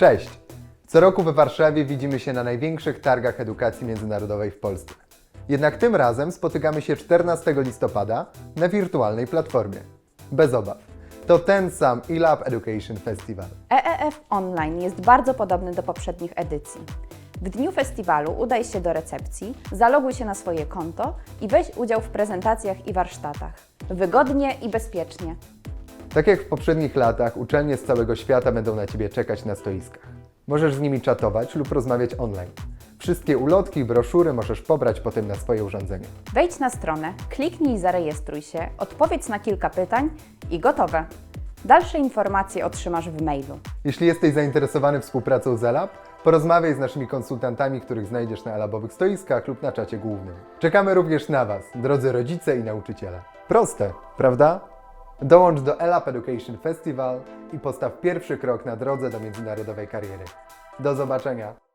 Cześć! Co roku we Warszawie widzimy się na największych targach edukacji międzynarodowej w Polsce. Jednak tym razem spotykamy się 14 listopada na wirtualnej platformie. Bez obaw. To ten sam eLab Education Festival. EEF Online jest bardzo podobny do poprzednich edycji. W dniu festiwalu udaj się do recepcji, zaloguj się na swoje konto i weź udział w prezentacjach i warsztatach. Wygodnie i bezpiecznie. Tak jak w poprzednich latach, uczelnie z całego świata będą na Ciebie czekać na stoiskach. Możesz z nimi czatować lub rozmawiać online. Wszystkie ulotki i broszury możesz pobrać potem na swoje urządzenie. Wejdź na stronę, kliknij zarejestruj się, odpowiedz na kilka pytań i gotowe. Dalsze informacje otrzymasz w mailu. Jeśli jesteś zainteresowany współpracą z ELAB, porozmawiaj z naszymi konsultantami, których znajdziesz na elabowych stoiskach lub na czacie głównym. Czekamy również na Was, drodzy rodzice i nauczyciele. Proste, prawda? Dołącz do ELAB Education Festival i postaw pierwszy krok na drodze do międzynarodowej kariery. Do zobaczenia!